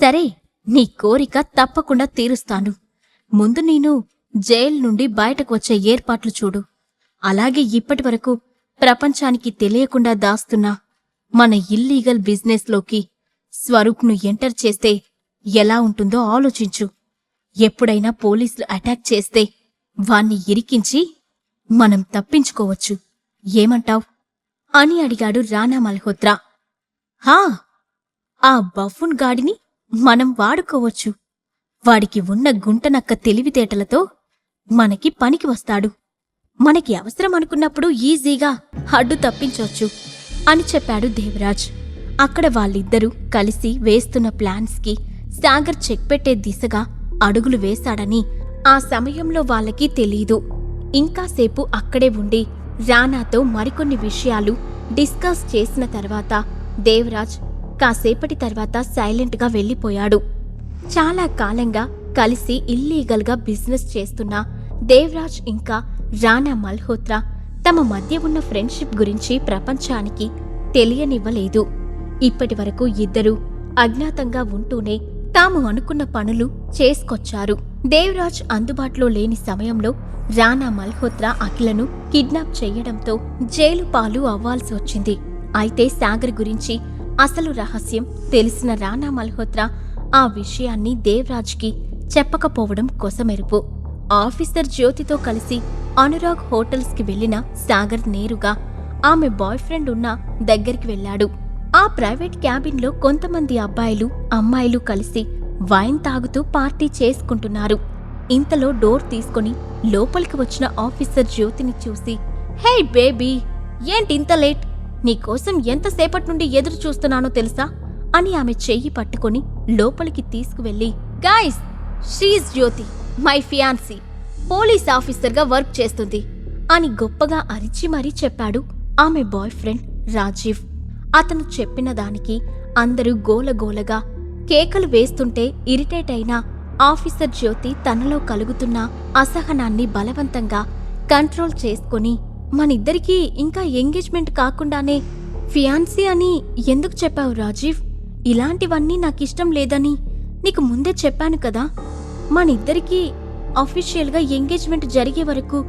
సరే నీ కోరిక తప్పకుండా తీరుస్తాను. ముందు నేను జైలు నుండి బయటకు వచ్చే ఏర్పాట్లు చూడు. అలాగే ఇప్పటి వరకు ప్రపంచానికి తెలియకుండా దాస్తున్న మన ఇల్లీగల్ బిజినెస్లోకి స్వరూప్ను ఎంటర్ చేస్తే ఎలా ఉంటుందో ఆలోచించు. ఎప్పుడైనా పోలీసులు అటాక్ చేస్తే వాణ్ణి ఇరికించి మనం తప్పించుకోవచ్చు. ఏమంటావ్? అని అడిగాడు రానా మల్హోత్రా. హా! ఆ బఫున్ గాడిని మనం వాడుకోవచ్చు. వాడికి ఉన్న గుంటనక్క తెలివితేటలతో మనకి పనికి వస్తాడు. మనకి అవసరం అనుకున్నప్పుడు ఈజీగా అడ్డు తప్పించవచ్చు అని చెప్పాడు దేవరాజ్. అక్కడ వాళ్ళిద్దరూ కలిసి వేస్తున్న ప్లాన్స్కి సాగర్ చెక్ పెట్టే దిశగా అడుగులు వేశాడని ఆ సమయంలో వాళ్ళకి తెలీదు. ఇంకాసేపు అక్కడే ఉండి రానాతో మరికొన్ని విషయాలు డిస్కస్ చేసిన తర్వాత దేవరాజ్ కాసేపటి తర్వాత సైలెంట్గా వెళ్ళిపోయాడు. చాలా కాలంగా కలిసి ఇల్లీగల్గా బిజినెస్ చేస్తున్న దేవరాజ్ ఇంకా రానా మల్హోత్రా తమ మధ్య ఉన్న ఫ్రెండ్షిప్ గురించి ప్రపంచానికి తెలియనివ్వలేదు. ఇప్పటి వరకు ఇద్దరూ అజ్ఞాతంగా ఉంటూనే తాము అనుకున్న పనులు చేసుకొచ్చారు. దేవరాజ్ అందుబాటులో లేని సమయంలో రానా మల్హోత్రా అఖిలను కిడ్నాప్ చేయడంతో జైలు పాలు అవ్వాల్సి వచ్చింది. అయితే సాగర్ గురించి అసలు రహస్యం తెలిసిన రానా మల్హోత్రా ఆ విషయాన్ని దేవ్రాజ్కి చెప్పకపోవడం కొసమెరుపు. ఆఫీసర్ జ్యోతితో కలిసి అనురాగ్ హోటల్స్కి వెళ్ళిన సాగర్ నేరుగా ఆమె బాయ్ ఫ్రెండ్ ఉన్న దగ్గరికి వెళ్ళాడు. ఆ ప్రైవేట్ క్యాబిన్లో కొంతమంది అబ్బాయిలు అమ్మాయిలు కలిసి వైన్ తాగుతూ పార్టీ చేసుకుంటున్నారు. ఇంతలో డోర్ తీసుకొని లోపలికి వచ్చిన ఆఫీసర్ జ్యోతిని చూసి హే బేబీ ఏంటి ఇంత లేట్? నీకోసం ఎంతసేపటి నుండి ఎదురు చూస్తున్నానో తెలుసా? అని ఆమె చెయ్యి పట్టుకొని లోపలికి తీసుకువెళ్ళి guys she's Jyoti my fiancee police ఆఫీసర్గా వర్క్ చేస్తుంది. అని గొప్పగా అరిచి మరీ చెప్పాడు ఆమె బాయ్ ఫ్రెండ్ రాజీవ్. అతను చెప్పిన దానికి అందరూ గోలగోలగా కేకలు వేస్తుంటే ఇరిటేట్ అయిన ఆఫీసర్ జ్యోతి తనలో కలుగుతున్న అసహనాన్ని బలవంతంగా కంట్రోల్ చేసుకొని మనిద్దరికీ ఇంకా ఎంగేజ్మెంట్ కాకుండానే ఫియాన్సీ అని ఎందుకు చెప్పావు రాజీవ్? ఇలాంటివన్నీ నాకిష్టం లేదని నీకు ముందే చెప్పాను కదా. మనిద్దరికీ అఫీషియల్గా ఎంగేజ్మెంట్ జరిగే వరకు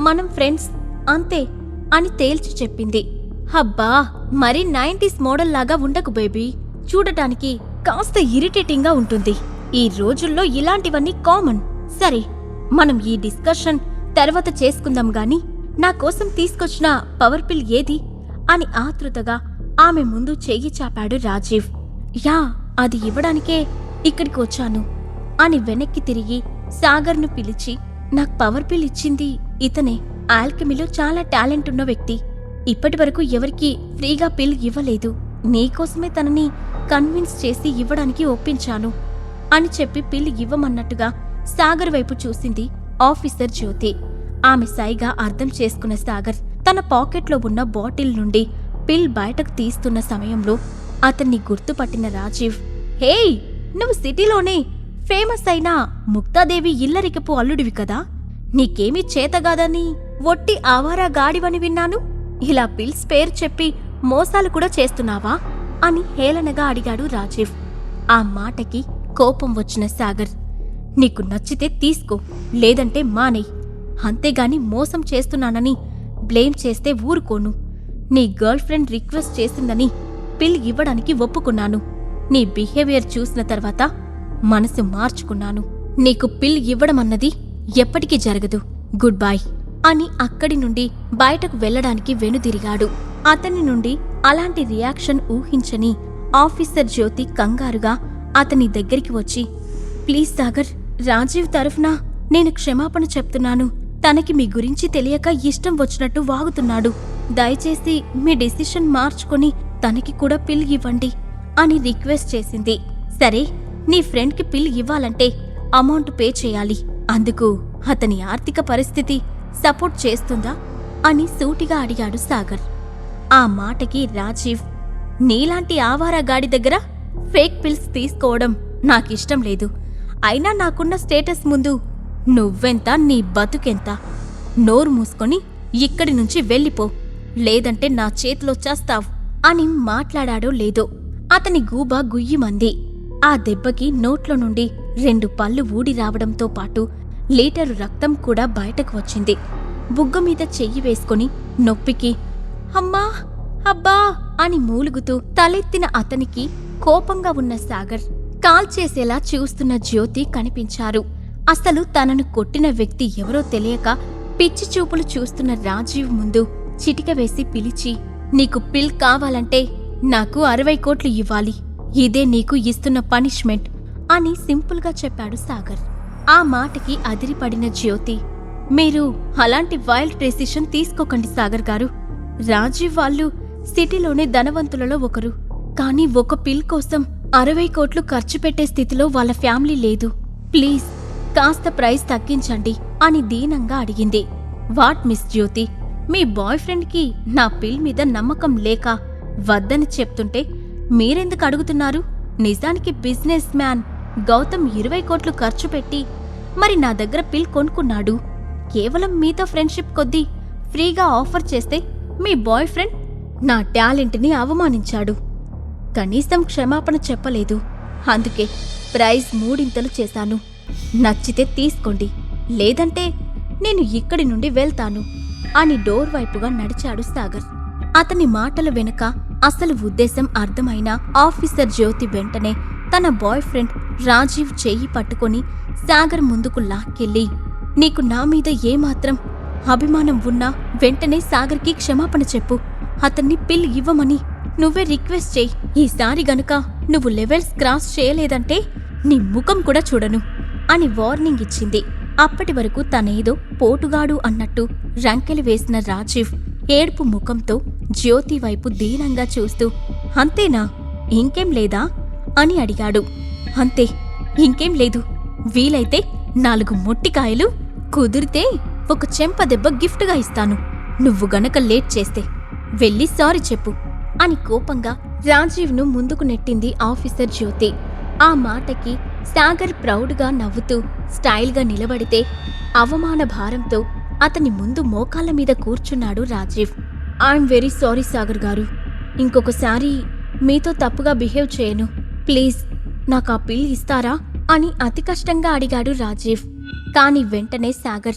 మనం ఫ్రెండ్స్ అంతే అని తేల్చి చెప్పింది. హబ్బా! మరి నైంటీస్ మోడల్ లాగా ఉండకు బేబీ. చూడటానికి కాస్త ఇరిటేటింగ్గా ఉంటుంది. ఈ రోజుల్లో ఇలాంటివన్నీ కామన్. సరే మనం ఈ డిస్కషన్ తర్వాత చేసుకుందాం గాని నా కోసం తీసుకొచ్చిన పవర్ పిల్ ఏది? అని ఆతృతగా ఆమె ముందు చెయ్యి చాపాడు రాజీవ్. యా అది ఇవ్వడానికే ఇక్కడికి వచ్చాను అని వెనక్కి తిరిగి సాగర్ను పిలిచి నాకు పవర్ పిల్ ఇచ్చింది ఇతనే. ఆల్కెమీలో చాలా టాలెంట్ ఉన్న వ్యక్తి. ఇప్పటి వరకు ఎవరికీ ఫ్రీగా పిల్ ఇవ్వలేదు. నీకోసమే తనని కన్విన్స్ చేసి ఇవ్వడానికి ఒప్పించాను అని చెప్పి పిల్ ఇవ్వమన్నట్టుగా సాగర్ వైపు చూసింది ఆఫీసర్ జ్యోతి. ఆమె సైగా అర్థం చేసుకున్న సాగర్ తన పాకెట్లో ఉన్న బాటిల్ నుండి పిల్ బయటకు తీస్తున్న సమయంలో అతన్ని గుర్తుపట్టిన రాజీవ్ హేయ్ నువ్వు సిటీలోనే ఫేమస్ అయిన ముక్తాదేవి ఇల్లరికపు అల్లుడివి కదా? నీకేమీ చేతగాదని ఒట్టి ఆవారా గాడివని విన్నాను? ఇలా పిల్స్ పేరు చెప్పి మోసాలు కూడా చేస్తున్నావా? అని హేళనగా అడిగాడు రాజీవ్. ఆ మాటకి కోపం వచ్చిన సాగర్ నీకు నచ్చితే తీసుకో లేదంటే మానేయ్. అంతేగాని మోసం చేస్తున్నానని బ్లేమ్ చేస్తే ఊరుకోను. నీ గర్ల్ ఫ్రెండ్ రిక్వెస్ట్ చేసిందని పిల్ ఇవ్వడానికి ఒప్పుకున్నాను. నీ బిహేవియర్ చూసిన తర్వాత మనసు మార్చుకున్నాను. నీకు పిల్ ఇవ్వడమన్నది ఎప్పటికీ జరగదు. గుడ్ బాయ్ అని అక్కడి నుండి బయటకు వెళ్ళడానికి వెనుదిరిగాడు. అతని నుండి అలాంటి రియాక్షన్ ఊహించని ఆఫీసర్ జ్యోతి కంగారుగా అతని దగ్గరికి వచ్చి ప్లీజ్ సాగర్ రాజీవ్ తరఫున నేను క్షమాపణ చెప్తున్నాను. తనకి మీ గురించి తెలియక ఇష్టం వచ్చినట్టు వాగుతున్నాడు. దయచేసి మీ డెసిషన్ మార్చుకొని తనకి కూడా పిల్ ఇవ్వండి అని రిక్వెస్ట్ చేసింది. సరే నీ ఫ్రెండ్కి పిల్ ఇవ్వాలంటే అమౌంట్ పే చేయాలి. అందుకు అతని ఆర్థిక పరిస్థితి సపోర్ట్ చేస్తుందా అని సూటిగా అడిగాడు సాగర్. ఆ మాటకి రాజీవ్ నీలాంటి ఆవారా గాడి దగ్గర ఫేక్ పిల్స్ తీసుకోవడం నాకిష్టం లేదు. అయినా నాకున్న స్టేటస్ ముందు నువ్వెంత నీ బతుకెంత? నోరు మూసుకొని ఇక్కడి నుంచి వెళ్ళిపో. లేదంటే నా చేతిలో చేస్తావ్ అని మాట్లాడాడో లేదో. అతని గూబ గుయ్యిమంది ఆ దెబ్బకి నోట్లో నుండి రెండు పళ్ళు ఊడి రావడంతో పాటు లీటరు రక్తం కూడా బయటకు వచ్చింది. బుగ్గ మీద చెయ్యి వేసుకుని నొప్పికి అమ్మా అబ్బా అని మూలుగుతూ తలెత్తిన అతనికి కోపంగా ఉన్న సాగర్ కాల్ చేసేలా చూస్తున్న జ్యోతి కనిపించారు. అసలు తనను కొట్టిన వ్యక్తి ఎవరో తెలియక పిచ్చి చూపులు చూస్తున్న రాజీవ్ ముందు చిటిక వేసి పిలిచి నీకు పిల్ కావాలంటే నాకు అరవై కోట్లు ఇవ్వాలి. ఇదే నీకు ఇస్తున్న పనిష్మెంట్ అని సింపుల్గా చెప్పాడు సాగర్. ఆ మాటకి అదిరిపడిన జ్యోతి మీరు అలాంటి వైల్డ్ డెసిషన్ తీసుకోకండి సాగర్ గారు. రాజీవ్ వాళ్ళు సిటీలోని ధనవంతులలో ఒకరు. కానీ ఒక పిల్ కోసం అరవై కోట్లు ఖర్చు పెట్టే స్థితిలో వాళ్ళ ఫ్యామిలీ లేదు. ప్లీజ్ కాస్త ప్రైస్ తగ్గించండి అని దీనంగా అడిగింది. What miss Jyoti? Me boy ఫ్రెండ్కి నా పిల్ మీద నమ్మకం లేక వద్దని చెప్తుంటే మీరెందుకు అడుగుతున్నారు? నిజానికి బిజినెస్ మ్యాన్ గౌతమ్ ఇరవై కోట్లు ఖర్చు పెట్టి మరి నా దగ్గర పిల్ కొనుక్కున్నాడు. కేవలం మీతో ఫ్రెండ్షిప్ కొద్దీ ఫ్రీగా ఆఫర్ చేస్తే మీ బాయ్ ఫ్రెండ్ నా టాలెంట్ని అవమానించాడు. కనీసం క్షమాపణ చెప్పలేదు. అందుకే ప్రైజ్ మూడింతలు చేశాను. నచ్చితే తీసుకోండి లేదంటే నేను ఇక్కడి నుండి వెళ్తాను అని డోర్ వైపుగా నడిచాడు సాగర్. అతని మాటల వెనుక అసలు ఉద్దేశం అర్థమైన ఆఫీసర్ జ్యోతి వెంటనే తన బాయ్ ఫ్రెండ్ రాజీవ్ చెయ్యి పట్టుకొని సాగర్ ముందుకు లాక్కెళ్ళి నీకు నా మీద ఏమాత్రం అభిమానం ఉన్నా వెంటనే సాగర్కి క్షమాపణ చెప్పు. అతన్ని పిల్ ఇవ్వమని నువ్వే రిక్వెస్ట్ చేయి. ఈసారి గనుక నువ్వు లెవెల్స్ క్రాస్ చేయలేదంటే నీ ముఖం కూడా చూడను. అని వార్నింగ్ ఇచ్చింది. అప్పటి వరకు తనేదో పోటుగాడు అన్నట్టు రంకెలు వేసిన రాజీవ్ ఏడుపు ముఖంతో జ్యోతి వైపు దీనంగా చూస్తూ అంతేనా? ఇంకేం లేదా? అని అడిగాడు. అంతే ఇంకేం లేదు. వీలైతే నాలుగు మొట్టికాయలు కుదిరితే ఒక చెంప దెబ్బ గిఫ్ట్గా ఇస్తాను. నువ్వు గనక లేట్ చేస్తే వెళ్ళి సారీ చెప్పు అని కోపంగా రాజీవ్ను ముందుకు నెట్టింది ఆఫీసర్ జ్యోతి. ఆ మాటకి సాగర్ ప్రౌడ్గా నవ్వుతూ స్టైల్గా నిలబడితే అవమాన భారంతో అతని ముందు మోకాళ్ళ మీద కూర్చున్నాడు Rajiv. I'm very sorry Sagar garu. ఇంకొకసారి మీతో తప్పుగా బిహేవ్ చేయను. ప్లీజ్ నాకు ఆ పిల్ ఇస్తారా? అని అతి కష్టంగా అడిగాడు రాజీవ్. కాని వెంటనే సాగర్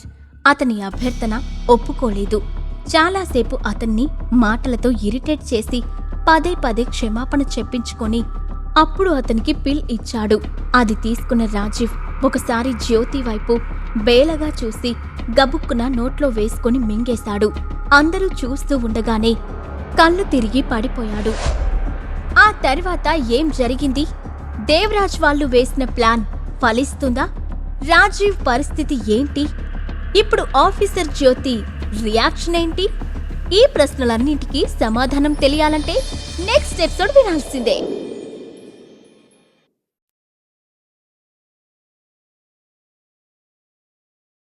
అతని అభ్యర్థన ఒప్పుకోలేదు. చాలాసేపు అతన్ని మాటలతో ఇరిటేట్ చేసి పదే పదే క్షమాపణ చెప్పించుకొని అప్పుడు అతనికి పిల్ ఇచ్చాడు. అది తీసుకున్న రాజీవ్ ఒకసారి జ్యోతి వైపు బేలగా చూసి గబుక్కున నోట్లో వేసుకుని మింగేశాడు. అందరూ చూస్తూ ఉండగానే కళ్ళు తిరిగి పడిపోయాడు. ఆ తర్వాత ఏం జరిగింది? దేవరాజ్ వాళ్ళు వేసిన ప్లాన్ ఫలిస్తుందా? రాజీవ్ పరిస్థితి ఏంటి? ఇప్పుడు ఆఫీసర్ జ్యోతి రియాక్షన్ ఏంటి? ఈ ప్రశ్నలన్నింటికీ సమాధానం తెలియాలంటే నెక్స్ట్ ఎపిసోడ్ వినాల్సిందే.